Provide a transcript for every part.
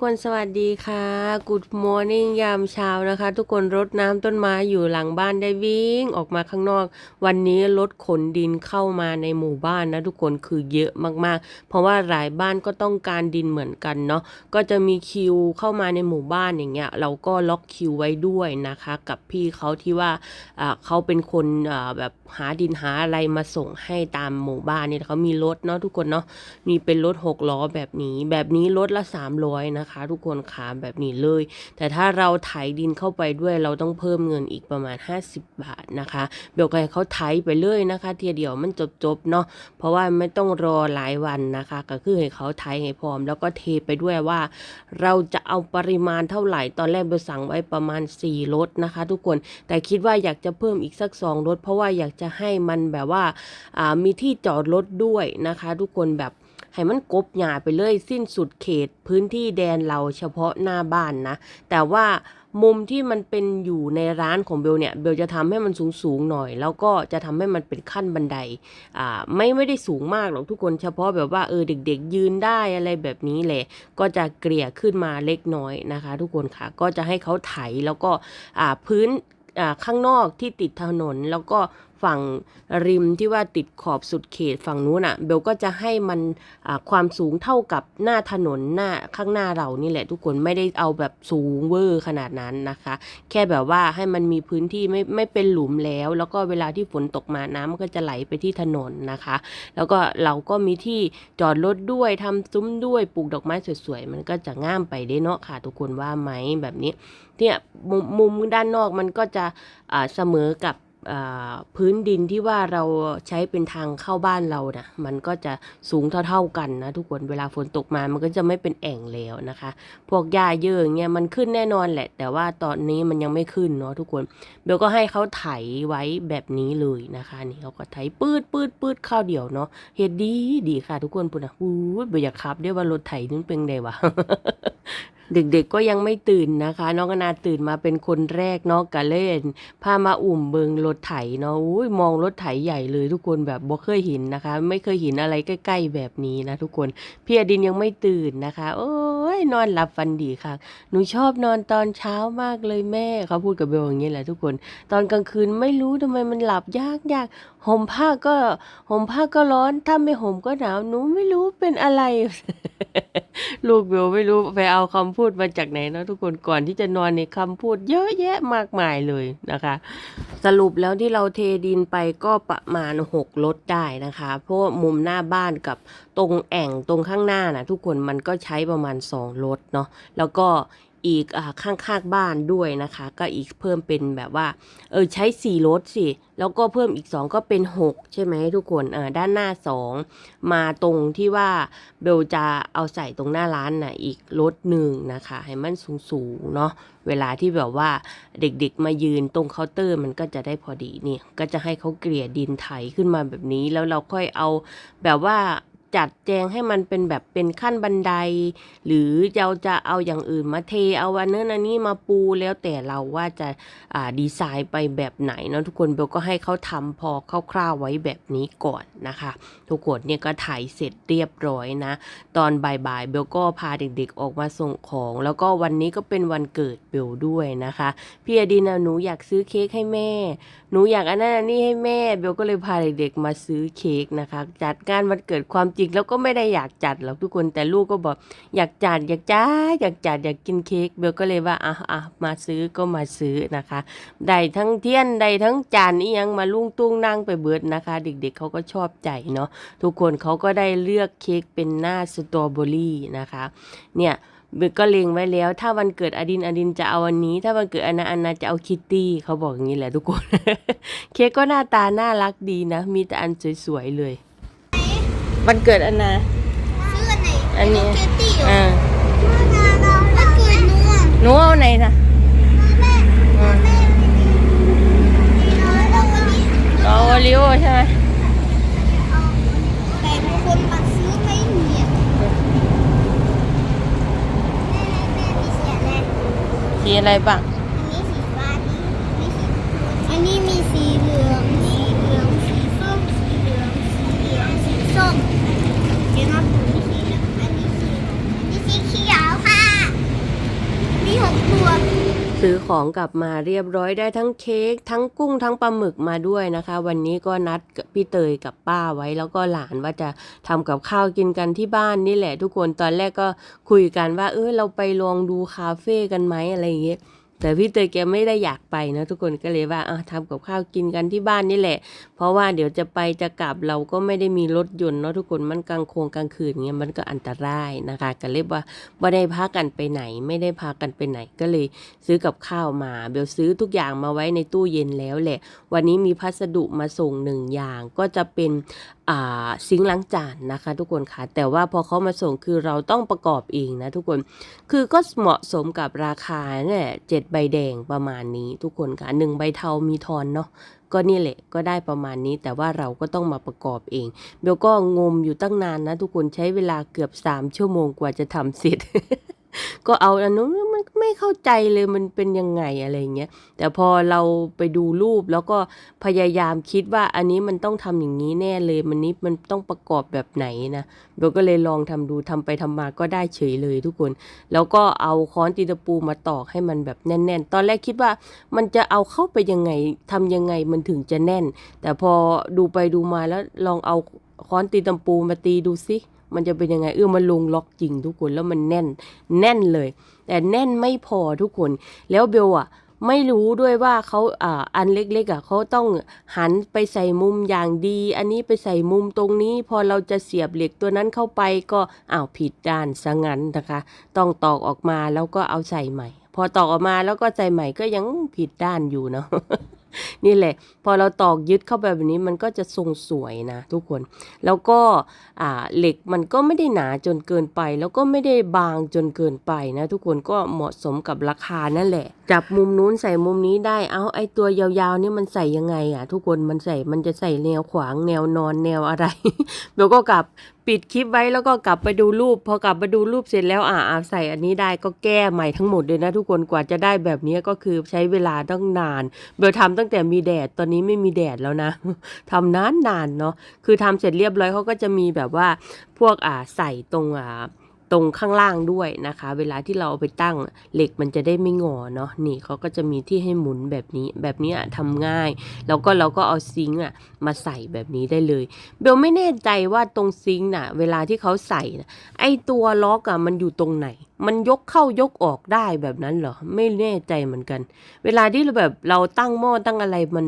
ทุกคนสวัสดีค่ะ Good Morning ยามเช้านะคะ ทุกคนรดน้ำต้นไม้อยู่หลังบ้านได้วิ่งออกมาข้างนอก วันนี้รถขนดินเข้ามาในหมู่บ้านนะทุกคนคือเยอะมากๆ เพราะว่าหลายบ้านก็ต้องการดินเหมือนกันเนาะก็จะมีคิวเข้ามาในหมู่บ้านอย่างเงี้ยเราก็ล็อกคิวไว้ด้วยนะคะ กับพี่เขาที่ว่าอ่าเขาเป็นคนอ่าแบบหาดินหาอะไรมาส่งให้ตามหมู่บ้านเนี่ยเขามีรถเนาะทุกคนเนาะมีเป็นรถหกล้อแบบนี้แบบนี้รถละ300นะคะคะ ทุกคนขาแบบนี้เลย แต่ถ้าเราไถดินเข้าไปด้วยเราต้องเพิ่มเงินอีกประมาณ 50 บาทนะคะเบลก็ให้เขาไถไปเลยนะคะเทียเดียวมันจบๆเนาะเพราะว่าไม่ต้องรอหลายวันนะคะ ก็คือให้เขาไถให้พร้อม แล้วก็เทไปด้วยว่า เราจะเอาปริมาณเท่าไหร่ตอนแรกเบลสั่งไว้ประมาณ4รถนะคะ ทุกคนแต่คิดว่าอยากจะเพิ่มอีกสัก2รถเพราะว่าอยากจะให้มันแบบว่าอ่ามีที่จอดรถด้วยนะคะ ทุกคนแบบ ให้มันกบหยาไปเลยสิ้นสุดเขตพื้นที่แดนเราเฉพาะหน้าบ้านนะ แต่ว่ามุมที่มันเป็นอยู่ในร้านของเบลเนี่ยเบลจะทำให้มันสูงสูงๆหน่อย แล้วก็จะทำให้มันเป็นขั้นบันไดอ่าไม่ไม่ได้สูงมากหรอกทุกคนเฉพาะแบบว่าเออเด็ก ๆ ยืนได้อะไรแบบนี้แหละ ก็จะเกลี่ยขึ้นมาเล็กน้อยนะคะ ทุกคนค่ะก็จะให้เขาไถแล้วก็อ่าพื้นอ่าข้างนอกที่ติดถนนแล้วก็ ฝั่งริมที่ว่าติดขอบสุดเขตฝั่งนู้นอะเบลก็จะให้มันความสูงเท่ากับหน้าถนนหน้าข้างหน้าเรานี่แหละทุกคนไม่ได้เอาแบบสูงเวอร์ขนาดนั้นนะคะ แค่แบบว่าให้มันมีพื้นที่ไม่ไม่เป็นหลุมแล้ว แล้วก็เวลาที่ฝนตกมาน้ำมันก็จะไหลไปที่ถนนนะคะ แล้วก็เราก็มีที่จอดรถด้วยทำซุ้มด้วยปลูกดอกไม้สวยๆมันก็จะง่ามไปได้เนาะค่ะ ทุกคนว่าไหมแบบนี้เนี่ยมุมมุมด้านนอกมันก็จะอ่าเสมอกับ พื้นดินที่ว่าเราใช้เป็นทางเข้าบ้านเรานะมันก็จะสูงเท่าๆกันนะทุกคนเวลาฝนตกมามันก็จะไม่เป็นแอ่งแล้วนะคะ พวกหญ้าเยอะอเงี้ยมันขึ้นแน่นอนแหละ แต่ว่าตอนนี้มันยังไม่ขึ้นเนาะทุกคนเบลก็ให้เขาไถไว้แบบนี้เลยนะคะ นี่เขาก็ไถปืดปืดปืดข้าวเดียวเนาะเฮ็ดดีดีค่ะ ทุกคนปุ่นะอู้เบลอยากขับได้ว่ารถไถนึงเป็นไงวะ เด็กๆก็ยังไม่ตื่นนะคะ น้องกนาตื่นมาเป็นคนแรกเนาะกะเล่นพามาอุ่มเบิงรถไถเนาะอุ้ยมองรถไถใหญ่เลยทุกคนแบบบ่เคยเห็นนะคะ ไม่เคยเห็นอะไรใกล้ ๆ แบบนี้นะทุกคนพี่อดินยังไม่ตื่นนะคะ โอ้ยนอนหลับฟันดีค่ะ หนูชอบนอนตอนเช้ามากเลยแม่เขาพูดกับเบลอย่างนี้แหละทุกคน ตอนกลางคืนไม่รู้ทำไมมันหลับยากยากห่มผ้าก็ห่มผ้าก็ร้อน ถ้าไม่ห่มก็หนาวหนูไม่รู้เป็นอะไร ลูกเบลไม่รู้ไปเอาคำพูดมาจากไหนเนาะทุกคนก่อนที่จะนอนในคำพูดเยอะแยะมากมายเลยนะคะ สรุปแล้วที่เราเทดินไปก็ประมาณหกรถได้นะคะ เพราะมุมหน้าบ้านกับตรงแอ่งตรงข้างหน้านะทุกคนมันก็ใช้ประมาณสองรถเนาะแล้วก็ อีกอ่าข้างๆบ้านด้วยนะคะ ก็อีกเพิ่มเป็นแบบว่า เออใช้สี่รถสิ แล้วก็เพิ่มอีกสองก็เป็นหกใช่ไหมทุกคนเออด้านหน้าสองมาตรงที่ว่าเบลจะเอาใส่ตรงหน้าร้านน่ะอีกรถหนึ่งนะคะ ให้มันสูงๆเนาะเวลาที่แบบว่าเด็กๆมายืนตรงเคาน์เตอร์มันก็จะได้พอดีนี่ก็จะให้เขาเกลี่ยดินไถขึ้นมาแบบนี้แล้วเราค่อยเอาแบบว่า จัดแจงให้มันเป็นแบบเป็นขั้นบันได หรือเราจะเอาอย่างอื่นมาเทเอาวันนั้นอันนี้มาปูแล้วแต่เราว่าจะาดีไซน์ไปแบบไหนเนาะทุกคนเบลก็ให้เขาทำพอคร่าวๆไว้แบบนี้ก่อนนะคะ ทุกคนเนี่ยก็ถ่ายเสร็จเรียบร้อยนะ ตอนบ่ายๆเบลก็พาเด็กๆออกมาส่งของ แล้วก็วันนี้ก็เป็นวันเกิดเบลด้วยนะคะพี่อดินนะหนูอยากซื้อเค้กให้แม่ หนูอยากอันนั้นอันนี้ให้แม่เบลก็เลยพาเด็กๆมาซื้อเค้กนะคะ จัดงานวันเกิดความจริงแล้วก็ไม่ได้อยากจัดหรอกทุกคนแต่ลูกก็บอกอยากจัดอยากจ้าอยากจัดอยากกินเค้กเบลก็เลยว่าอะอะมาซื้อก็มาซื้อนะคะได้ทั้งเทียนได้ทั้งจานนี่ยังมาลุ่งตุ้งนั่งไปเบิดนะคะ เด็กๆเขาก็ชอบใจเนาะทุกคนเขาก็ได้เลือกเค้กเป็นหน้าสตรอเบอรี่นะคะเนี่ยเบลก็เล็งไว้แล้ว ถ้าวันเกิดอดินอดินจะเอาอันนี้ ถ้าวันเกิดอนาอนนาจะเอาคิตตี้เขาบอกอย่างนี้แหละทุกคน เค้กก็หน้าตาน่ารักดีนะ มีแต่อันสวยๆเลย วันเกิดอันนา ซื้ออันไหนอันนี้เจตตี้เหรออ่าวันเกิดหนูอะหนูเอาไหนนะแม่อืมแม่เอาวันนี้เอาโอริโอใช่ไหมเอาแต่คนมาซื้อไม่มีอะแม่แม่มีสีอะไรสีอะไรบ้าง อันนี้สีฟ้าอันนี้มีสีอันนี้มีสีเหลืองสีเหลืองสีส้มสีเหลืองสีเหลืองสีส้มเดี๋ยวนะอันนี้สีอันนี้สีอันนี้สีเขียว มีหกตัว ซื้อของกลับมาเรียบร้อยได้ทั้งเค้กทั้งกุ้งทั้งปลาหมึกมาด้วยนะคะ วันนี้ก็นัดพี่เตยกับป้าไว้แล้วก็หลานว่าจะทำกับข้าวกินกันที่บ้านนี่แหละ ทุกคนตอนแรกก็คุยกันว่า เออเราไปลองดูคาเฟ่กันไหมอะไรอย่างเงี้ย แต่พี่เตยแกไม่ได้อยากไปนะทุกคนก็เลยว่าอะทำกับข้าวกินกันที่บ้านนี่แหละ เพราะว่าเดี๋ยวจะไปจะกลับเราก็ไม่ได้มีรถยนต์เนาะทุกคนมันกลางโคงกลางคืนเงี้ยมันก็อันตรายนะคะก็เลยว่าไม่ได้พากันไปไหน ไม่ได้พากันไปไหนก็เลยซื้อกับข้าวมา เบลซื้อทุกอย่างมาไว้ในตู้เย็นแล้วแหละ วันนี้มีพัสดุมาส่งหนึ่งอย่างก็จะเป็น ซิงล้างจานนะคะทุกคนค่ะแต่ว่าพอเขามาส่งคือเราต้องประกอบเองนะทุกคนคือก็เหมาะสมกับราคาเนี่ยเจ็ดใบแดงประมาณนี้ทุกคนค่ะหนึ่งใบเทามีทอนเนาะก็นี่แหละก็ได้ประมาณนี้แต่ว่าเราก็ต้องมาประกอบเองเบลก็งมอยู่ตั้งนานนะทุกคนใช้เวลาเกือบสามชั่วโมงกว่าจะทำเสร็จ ก็เอาอันนู้นมันไม่เข้าใจเลยมันเป็นยังไงอะไรเงี้ยแต่พอเราไปดูรูปแล้วก็พยายามคิดว่าอันนี้มันต้องทำอย่างนี้แน่เลยมันนี้มันต้องประกอบแบบไหนนะเราก็เลยลองทำดูทำไปทำมาก็ได้เฉยเลยทุกคน แล้วก็เอาค้อนตีตะปูมาตอกให้มันแบบแน่น ๆ ตอนแรกคิดว่ามันจะเอาเข้าไปยังไงทำยังไงมันถึงจะแน่น แต่พอดูไปดูมาแล้วลองเอาค้อนตีตะปูมาตีดูสิ มันจะเป็นยังไงเออมันลงล็อกจริงทุกคนแล้วมันแน่นแน่นเลย แต่แน่นไม่พอทุกคน แล้วเบลอะไม่รู้ด้วยว่าเขาอ่าอันเล็กๆอะเขาต้องหันไปใส่มุมอย่างดี อันนี้ไปใส่มุมตรงนี้ พอเราจะเสียบเหล็กตัวนั้นเข้าไปก็อ้าวผิดด้านซะงั้นนะคะ ต้องตอกออกมาแล้วก็เอาใส่ใหม่ พอตอกออกมาแล้วก็ใส่ใหม่ก็ยังผิดด้านอยู่เนาะ นี่แหละ พอเราตอกยึดเข้าไปแบบนี้มันก็จะทรงสวยนะทุกคน แล้วก็เหล็กมันก็ไม่ได้หนาจนเกินไป แล้วก็ไม่ได้บางจนเกินไปนะทุกคนก็เหมาะสมกับราคานั่นแหละ จับมุมนู้นใส่มุมนี้ได้เอาไอตัวยาวๆนี่มันใส่ยังไงอะ ทุกคนมันใส่มันจะใส่แนวขวางแนวนอนแนวอะไรเดี๋ยวก็กลับปิดคลิปไว้แล้วก็กลับไปดูรูป พอกลับมาดูรูปเสร็จแล้วอ่าอาใส่อันนี้ได้ก็แก้ใหม่ทั้งหมดเลยนะทุกคนกว่าจะได้แบบนี้ก็คือใช้เวลาตั้งนาน เบลทำตั้งแต่มีแดดตอนนี้ไม่มีแดดแล้วนะทำนานนานๆเนาะคือทำเสร็จเรียบร้อยเขาก็จะมีแบบว่าพวกอ่าใส่ตรงอ่า ตรงข้างล่างด้วยนะคะ เวลาที่เราเอาไปตั้งเหล็กมันจะได้ไม่งอเนาะนี่เขาก็จะมีที่ให้หมุนแบบนี้แบบนี้ทำง่าย แล้วก็เราก็เอาซิงค์อะมาใส่แบบนี้ได้เลยเบลไม่แน่ใจว่าตรงซิงค์น่ะ เวลาที่เขาใส่นะไอตัวล็อกอะมันอยู่ตรงไหน มันยกเข้ายกออกได้แบบนั้นเหรอไม่แน่ใจเหมือนกัน เวลาที่เราแบบเราตั้งหม้อตั้งอะไรมัน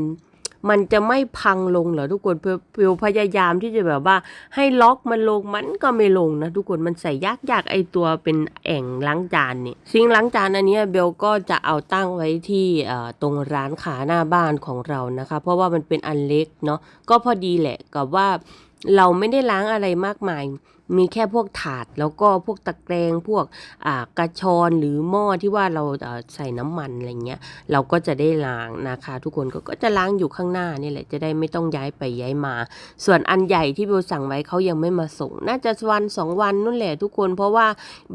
มันจะไม่พังลงเหรอทุกคนเพียวพยายามที่จะแบบว่า ให้ล็อกมันลงมันก็ไม่ลงนะทุกคนมันใส่ยากยากๆไอตัวเป็นแอ่งล้างจานเนี่ยซิงล้างจานอันนี้เบลก็จะเอาตั้งไว้ที่ตรงร้านขาหน้าบ้านของเรานะคะ เพราะว่ามันเป็นอันเล็กเนาะก็พอดีแหละกับว่าเราไม่ได้ล้างอะไรมากมาย มีแค่พวกถาดแล้วก็พวกตะแกรงพวกกระชอนหรือหม้อที่ว่าเราใส่น้ำมันอะไรเงี้ยเราก็จะได้ล้างนะคะทุกคนก็ก็จะล้างอยู่ข้างหน้านี่แหละจะได้ไม่ต้องย้ายไปย้ายมา ส่วนอันใหญ่ที่เบลสั่งไว้เขายังไม่มาส่ง น่าจะวันสองวันนู่นแหละทุกคนเพราะว่า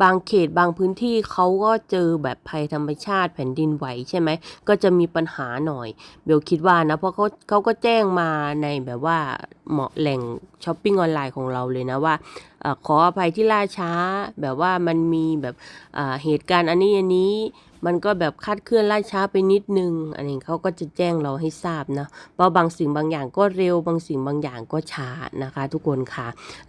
บางเขตบางพื้นที่เขาก็เจอแบบภัยธรรมชาติแผ่นดินไหวใช่ไหมก็จะมีปัญหาหน่อยเบลคิดว่านะเพราะเขาเขาก็แจ้งมาในแบบว่าเหมาะแหล่งช้อปปิ้งออนไลน์ของเราเลยนะว่าขออภัยที่ล่าช้า แบบว่ามันมีแบบเหตุการณ์อันนี้อันนี้ มันก็แบบคาดเคลื่อนล่าช้าไปนิดนึง อันนี้เขาก็จะแจ้งเราให้ทราบนะเพราะบางสิ่งบางอย่างก็เร็วบางสิ่งบางอย่างก็ช้านะคะ ทุกคนค่ะ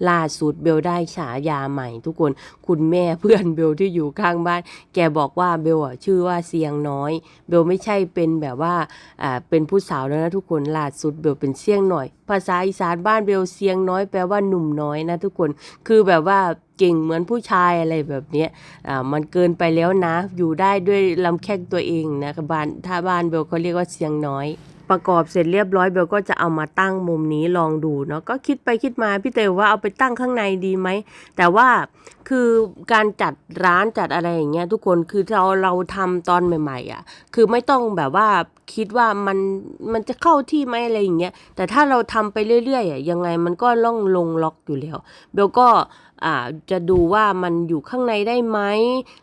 ล่าสุดเบลได้ฉายาใหม่ ทุกคนคุณแม่เพื่อนเบลที่อยู่ข้างบ้าน แกบอกว่าเบลอะชื่อว่าเสียงน้อย เบลไม่ใช่เป็นแบบว่าอ่าเป็นผู้สาวแล้วนะทุกคนล่าสุดเบลเป็นเสียงหน่อย ภาษาอีสานบ้านเบลเสียงน้อยแปลว่าหนุ่มน้อยนะทุกคนคือแบบว่า เก่งเหมือนผู้ชายอะไรแบบนี้อ่ามันเกินไปแล้วนะ อยู่ได้ด้วยลำแข้งตัวเองนะบ้านถ้าบ้านเบลเขาเรียกว่าเสียงน้อยประกอบเสร็จเรียบร้อยเบลก็จะเอามาตั้งมุมนี้ลองดูเนาะก็คิดไปคิดมาพี่เต๋ว่าเอาไปตั้งข้างในดีไหมแต่ว่าคือการจัดร้านจัดอะไรอย่างเงี้ยทุกคนคือเราเราทำตอนใหม่ๆอะคือไม่ต้องแบบว่าคิดว่ามันมันจะเข้าที่ไหมอะไรอย่างเงี้ยแต่ถ้าเราทำไปเรื่อยๆอะยังไงมันก็ล่องลงล็อกอยู่แล้วเบลก็ จะดูว่ามันอยู่ข้างในได้ไหม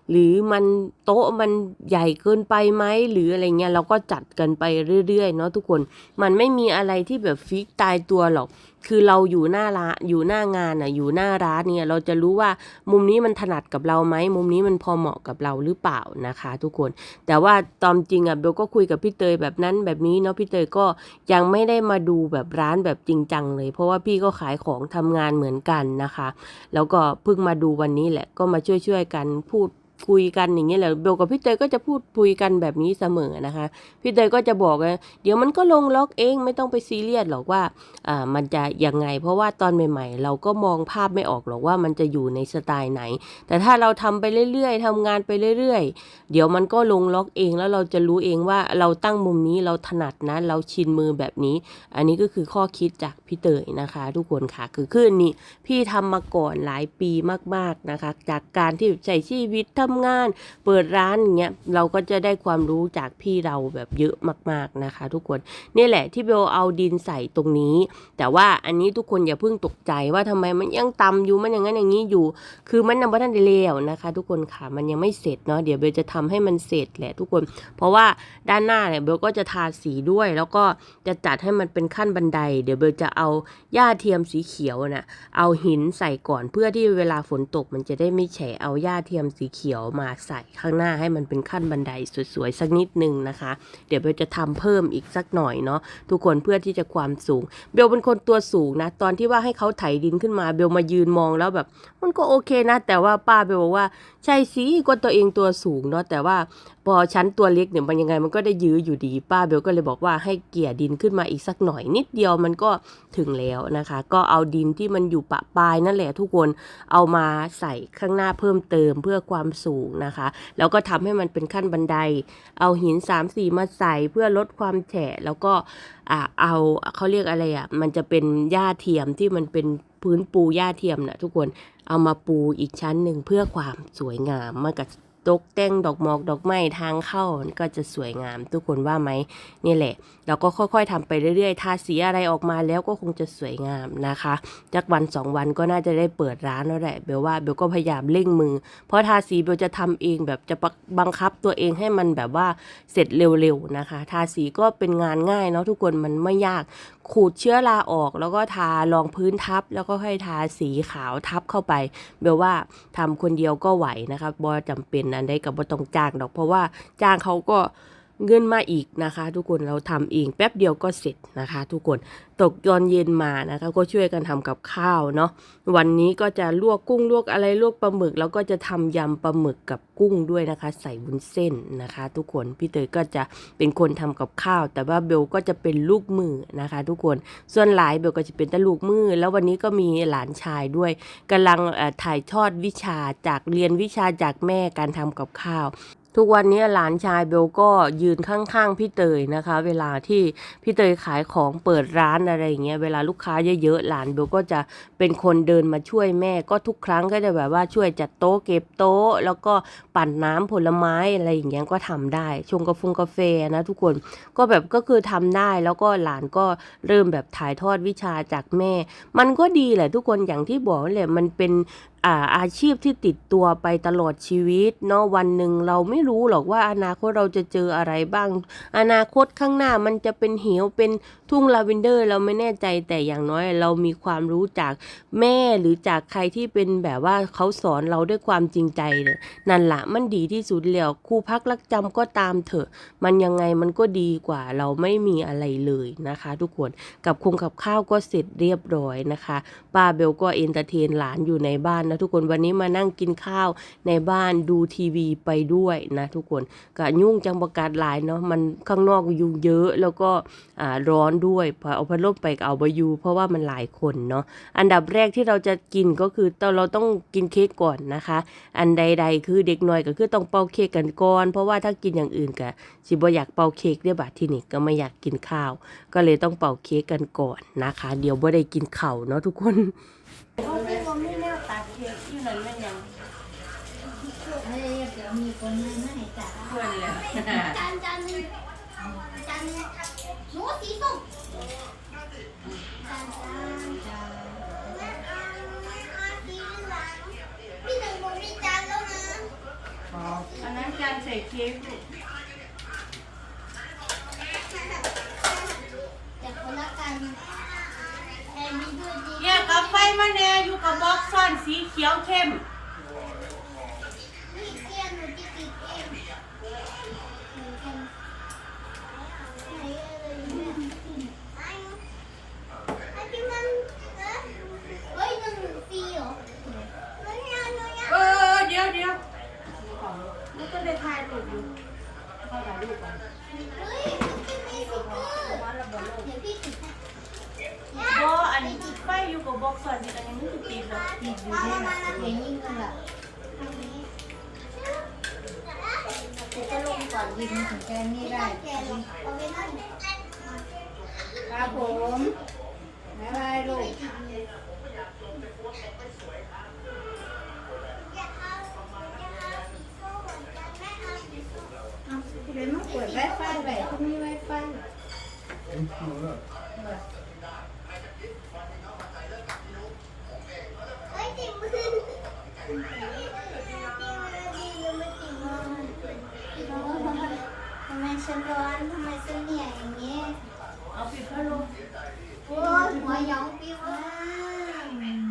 หรือมันโต๊ะมันใหญ่เกินไปไหมหรืออะไรเงี้ยเราก็จัดกันไปเรื่อยๆเนาะทุกคนมันไม่มีอะไรที่แบบฟิกตายตัวหรอก คือเราอยู่หน้าร้านอยู่หน้างานอะอยู่หน้าร้านเนี่ยเราจะรู้ว่ามุมนี้มันถนัดกับเราไหมมุมนี้มันพอเหมาะกับเราหรือเปล่านะคะ ทุกคน แต่ว่าตอนจริงอะเบลก็คุยกับพี่เตยแบบนั้นแบบนี้เนาะพี่เตยก็ยังไม่ได้มาดูแบบร้านแบบจริงจังเลย เพราะว่าพี่ก็ขายของทำงานเหมือนกันนะคะ แล้วก็เพิ่งมาดูวันนี้แหละก็มาช่วยๆกันพูด คุยกันอย่างเงี้ยแหละเบลกับพี่เตยก็จะพูดคุยกันแบบนี้เสมอนะคะพี่เตยก็จะบอกว่าเดี๋ยวมันก็ลงล็อกเองไม่ต้องไปซีเรียสหรอกว่าอ่ามันจะยังไง เพราะว่าตอนใหม่ๆ เราก็มองภาพไม่ออกหรอกว่ามันจะอยู่ในสไตล์ไหน แต่ถ้าเราทำไปเรื่อยๆทำงานไปเรื่อยๆ เดี๋ยวมันก็ลงล็อกเองแล้วเราจะรู้เองว่าเราตั้งมุมนี้เราถนัดนะเราชินมือแบบนี้ อันนี้ก็คือข้อคิดจากพี่เตยนะคะ ทุกคนค่ะคือขึ้นนี่พี่ทำมาก่อนหลายปีมาก ๆนะคะ จากการที่ใช้ชีวิตทำงาน เปิดร้านอย่างเงี้ยเราก็จะได้ความรู้จากพี่เราแบบเยอะมาก ๆนะคะ ทุกคนนี่แหละที่เบลเอาดินใส่ตรงนี้ แต่ว่าอันนี้ทุกคนอย่าเพิ่งตกใจว่าทำไมมันยังต่ำอยู่มันอย่างนั้นอย่างนี้อยู่ คือมันยังไม่ทันได้เลวนะคะ ทุกคนค่ะมันยังไม่เสร็จเนาะเดี๋ยวเบลจะทำให้มันเสร็จแหละทุกคน เพราะว่าด้านหน้าเนี่ยเบลก็จะทาสีด้วย แล้วก็จะจัดให้มันเป็นขั้นบันได เดี๋ยวเบลจะเอาหญ้าเทียมสีเขียวน่ะเอาหินใส่ก่อนเพื่อที่เวลาฝนตกมันจะได้ไม่แฉะเอาหญ้าเทียมสีเขียวมาใส่ข้างหน้าให้มันเป็นขั้นบันไดสวยๆสักนิดนึงนะคะ เดี๋ยวเบลจะทำเพิ่มอีกสักหน่อยเนาะทุกคนเพื่อที่จะความสูง เบลเป็นคนตัวสูงนะ ตอนที่ว่าให้เขาไถดินขึ้นมาเบลมายืนมองแล้วแบบ มันก็โอเคนะ แต่ว่าป้าเบลบอกว่าใช่สิก็ตัวเองตัวสูงเนาะแต่ว่า พอชั้นตัวเล็กเนี่ยมันยังไงมันก็ได้ยื้ออยู่ดีป้าเบลก็เลยบอกว่าให้เกี่ยดินขึ้นมาอีกสักหน่อยนิดเดียวมันก็ถึงแล้วนะคะ ก็เอาดินที่มันอยู่ปะปลายนั่นแหละทุกคนเอามาใส่ข้างหน้าเพิ่มเติมเพื่อความสูงนะคะ แล้วก็ทำให้มันเป็นขั้นบันได เอาหิน3 4มาใส่เพื่อลดความแฉะแล้วก็อ่าเอาเขาเรียกอะไรอะมันจะเป็นหญ้าเทียมที่มันเป็นพื้นปูหญ้าเทียมนะทุกคนเอามาปูอีกชั้นหนึ่งเพื่อความสวยงามมันกับ ตกแต่งดอกหมอกดอกไม้ทางเข้าก็จะสวยงามทุกคนว่าไหมนี่แหละ เราก็ค่อยๆทำไปเรื่อยๆทาสีอะไรออกมาแล้วก็คงจะสวยงามนะคะจากวันสองวันก็น่าจะได้เปิดร้านแล้วแหละเบลว่าเบลก็พยายามเร่งมือ เพราะทาสีเบลจะทำเองแบบจะบังคับตัวเองให้มันแบบว่าเสร็จเร็วๆนะคะ ทาสีก็เป็นงานง่ายเนาะทุกคนมันไม่ยาก ขูดเชื้อราออก แล้วก็ทารองพื้นทับ แล้วก็ค่อยทาสีขาวทับเข้าไปเบลว่าทำคนเดียวก็ไหวนะคะบอจำเป็นอันใดกับบอต้องจ้างดอก เพราะว่าจ้างเขาก็ เงินมาอีกนะคะ ทุกคนเราทำเองแป๊บเดียวก็เสร็จนะคะ ทุกคนตกตอนเย็นมานะคะก็ช่วยกันทำกับข้าวเนาะวันนี้ก็จะลวกกุ้งลวกอะไรลวกปลาหมึก แล้วก็จะทำยำปลาหมึกกับกุ้งด้วยนะคะ ใส่วุ้นเส้นนะคะ ทุกคนพี่เตยก็จะเป็นคนทำกับข้าว แต่ว่าเบลก็จะเป็นลูกมือนะคะ ทุกคนส่วนหลายเบลก็จะเป็นต่ลูกมือ แล้ววันนี้ก็มีหลานชายด้วยกำลังถ่ายทอดวิชาจากเรียนวิชาจากแม่การทำกับข้าว ทุกวันนี้หลานชายเบลก็ยืนข้างๆพี่เตยนะคะ เวลาที่พี่เตยขายของเปิดร้านอะไรอย่างเงี้ยเวลาลูกค้าเยอะๆหลานเบลก็จะเป็นคนเดินมาช่วยแม่ ก็ทุกครั้งก็จะแบบว่าช่วยจัดโต๊ะเก็บโต๊ะ แล้วก็ปั่นน้ำผลไม้อะไรอย่างเงี้ยก็ทำได้ ชงกาแฟกาแฟนะทุกคนก็แบบก็คือทำได้แล้วก็หลานก็เริ่มแบบถ่ายทอดวิชาจากแม่ มันก็ดีแหละทุกคนอย่างที่บอกแหละมันเป็น อาอาชีพที่ติดตัวไปตลอดชีวิตเนาะวันหนึ่งเราไม่รู้หรอกว่าอนาคตเราจะเจออะไรบ้าง อนาคตข้างหน้ามันจะเป็นเหวเป็นทุ่งลาเวนเดอร์เราไม่แน่ใจแต่อย่างน้อยเรามีความรู้จากแม่หรือจากใครที่เป็นแบบว่าเขาสอนเราด้วยความจริงใจนี่ยนั่นละมันดีที่สุดแล้วครูพักรักจำก็ตามเถอะ มันยังไงมันก็ดีกว่าเราไม่มีอะไรเลยนะคะ ทุกคนกับคงกับข้าวก็เสร็จเรียบร้อยนะคะป้าเบลก็เอนเตอร์เทนหลานอยู่ในบ้านนะทุกคนวันนี้มานั่งกินข้าวในบ้านดูทีวีไปด้วยนะทุกคนก็ยุ่งจังประกาศหลายเนาะมันข้างนอกยุ่งเยอะแล้วก็ร้อนด้วยพอเอาพัดลมไปเอาไปยูเพราะว่ามันหลายคนเนาะอันดับแรกที่เราจะกินก็คือเราต้องกินเค้กก่อนนะคะ อันใด ๆ คือเด็กน้อยก็คือต้องเป่าเค้กกันก่อน เพราะว่าถ้ากินอย่างอื่นก็สิบ่อยากเป่าเค้กได้บัดที่นี่ก็ไม่อยากกินข้าว ก็เลยต้องเป่าเค้กกันก่อนนะคะ เดี๋ยวบ่ได้กินเข้าเนาะทุกคนเขาที่ว่าไม่แน่ตาเค้กที่นั่นแม่ยังเพื่อนเลย ส่เค้กเนี่ยกับไฟมะแนอยู่กับบ็อกซ์ซอนสีเขียวเข้ม มามายมาเห็นยิ่งกันแบบจะลงก่อนยิงถึงแกนี่ได้ครับผมบ๊ายบายลูกเดี๋ยวมาเปิดไวไฟไปคุณมีไวไฟ เฮ้ยติดมือติดมือดีหรือไม่ติดมือทำไม ฉันร้อนทำไมฉันเหนื่อยอย่างนี้เอาปิดพัดลมโอ้ยหัวหยองปิ้วอะ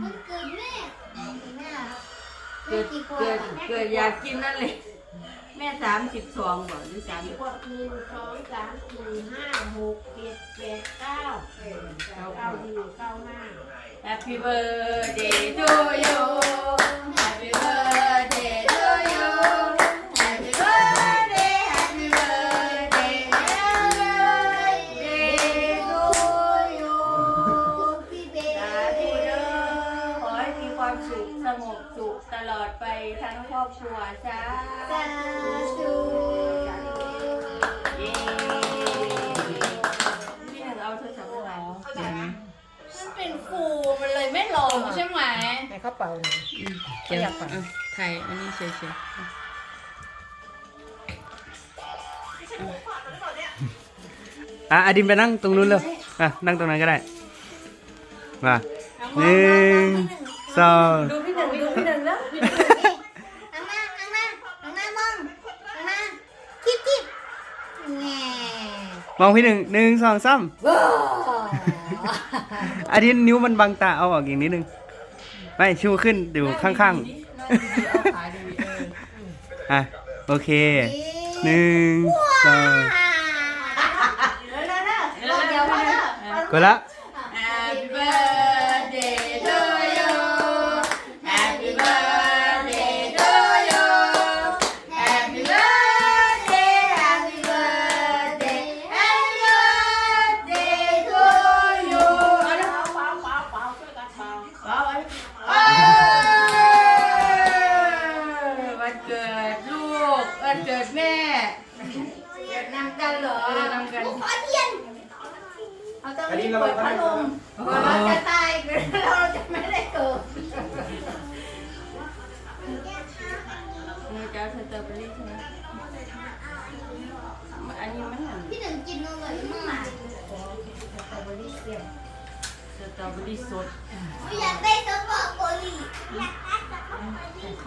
มันเกิดแม่แม่เกิดเกิดเกิดอยากกินนั่นเลย แม่สามสิบสองบอกหรือสามสิบพวกหนึ่งสองสามสี่ห้าหกเจ็ดแปดเก้าเออเก้าเก้าดีเก้าห้า Happy birthday to you Happy birthday สาสาธุเย้พี่หนึ่งเอาโทรศัพท์ไปแล้วมันเป็นครูมันเลยไม่ลงใช่ไหมให้เขาเป่าหน่อยเดี๋ยวถ่ายอันนี้เฉยๆอะอดินไปนั่งตรงนู้นเลยอะนั่งตรงนั้นก็ได้มาหนึ่งสองดูพี่หนึ่งดูพี่หนึ่งแล้ว อังมาอังมาอังมามองอังมาคิบคิบแง่ มองพี่หนึ่งหนึ่งสองสามอดินนิ้วมันบังตาเอาออกอย่างนิดนึงไม่ชูขึ้นอยู่ข้างๆอะโอเคหนึ่งสองเดี๋ยวพอเด้อกดละ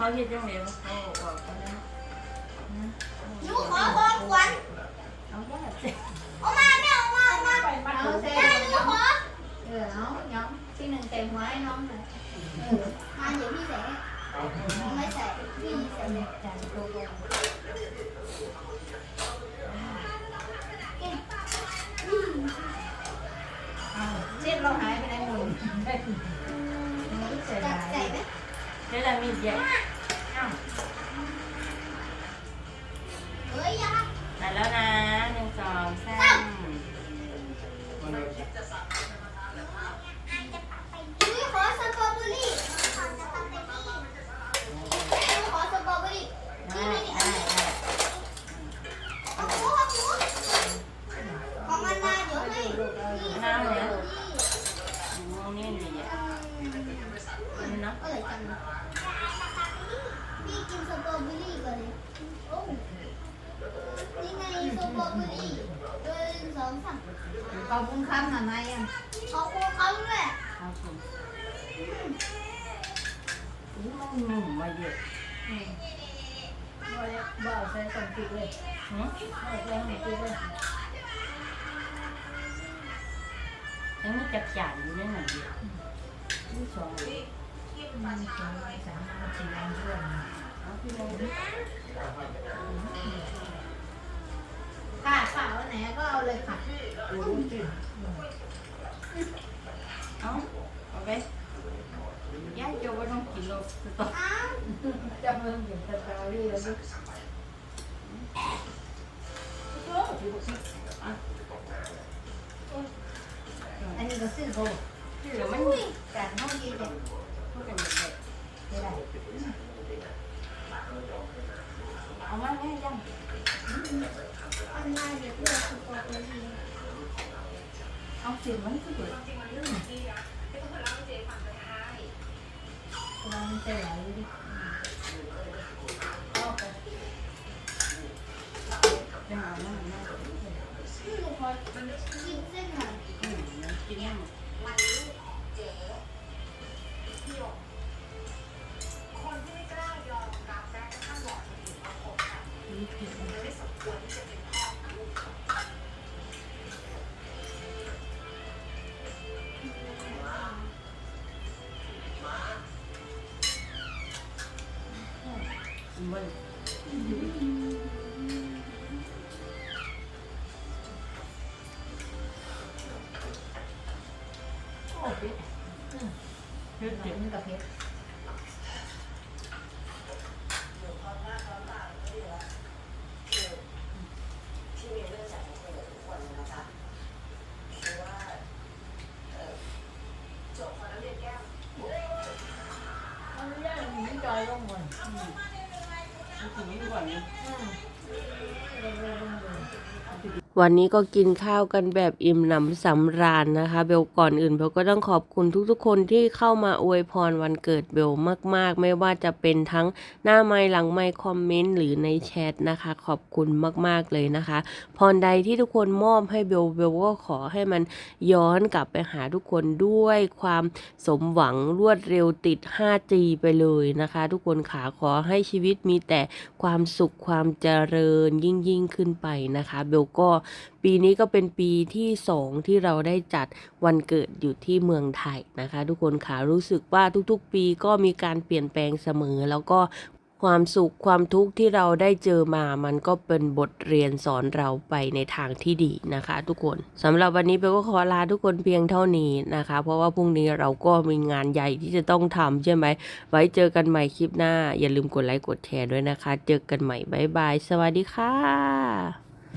เขาเฮ็ดยังไงวะเขาบอกเขานะหนูขอของขวัญเอาญาติเอามาแม่เอามาเอามาเอาเสร็จได้หนูขอเออเอาน้องที่หนึ่งเต็มไว้น้องเลยเออมาเดี๋ยวพี่ใส่ให้ไม่ใส่พี่ใส่เลยจานตัวบนเช็ดเราหายไปไหนหมดเสียจัดาบใส่ยไหมเดี๋ยวเรามีเยอะ เฮ้ยยา มาแล้วนะหนึ่งสองสาม ยังมีจักรยานอยู่ในนั้นเยอะนี่สองเลยค่ะเปล่าไหนก็เอาเลยค่ะเอาเอาไปย่าเจ้าว่าต้องกินโลต่ออ้าวจะเพิ่มเป็นสตอรี่แล้วดิอันนี้ก็ซื้อโบ ที่เหลือมันอุ้ยการห้องดีเลยพูดกันแบบนี้ไม่ได้เอามาให้ยังอันนี้เด็กเลือกคือตัวดีเอาสิมันก็เกิดเราไม่ใช่ไหลดิเอาไปยังเอานั่งนั่งซื้อลูกพอกินเส้นหน่อย อืมกินยังมัน โอ้ยเพชรเจ็บมันกับเพชร วันนี้ก็กินข้าวกันแบบอิ่มหนำสำราญนะคะ เบลก่อนอื่นเบลก็ต้องขอบคุณทุกๆ คนที่เข้ามาอวยพรวันเกิดเบลมาก ๆ ไม่ว่าจะเป็นทั้งหน้าไมค์หลังไมค์คอมเมนต์หรือในแชทนะคะ ขอบคุณมากๆเลยนะคะ พรใดที่ทุกคนมอบให้เบลเบลก็ขอให้มันย้อนกลับไปหาทุกคนด้วยความสมหวังรวดเร็วติด 5G ไปเลยนะคะ ทุกคนขาขอให้ชีวิตมีแต่ความสุขความเจริญยิ่งยิ่งขึ้นไปนะคะ เบลก็ปีนี้ก็เป็นปีที่สองที่เราได้จัดวันเกิดอยู่ที่เมืองไทยนะคะ ทุกคนขารู้สึกว่าทุกๆ ปีก็มีการเปลี่ยนแปลงเสมอ แล้วก็ความสุขความทุกข์ที่เราได้เจอมามันก็เป็นบทเรียนสอนเราไปในทางที่ดีนะคะ ทุกคนสำหรับวันนี้เบลก็ขอลาทุกคนเพียงเท่านี้นะคะ เพราะว่าพรุ่งนี้เราก็มีงานใหญ่ที่จะต้องทำใช่ไหม ไว้เจอกันใหม่คลิปหน้า อย่าลืมกดไลค์กดแชร์ด้วยนะคะ เจอกันใหม่บ๊ายบาย สวัสดีค่ะ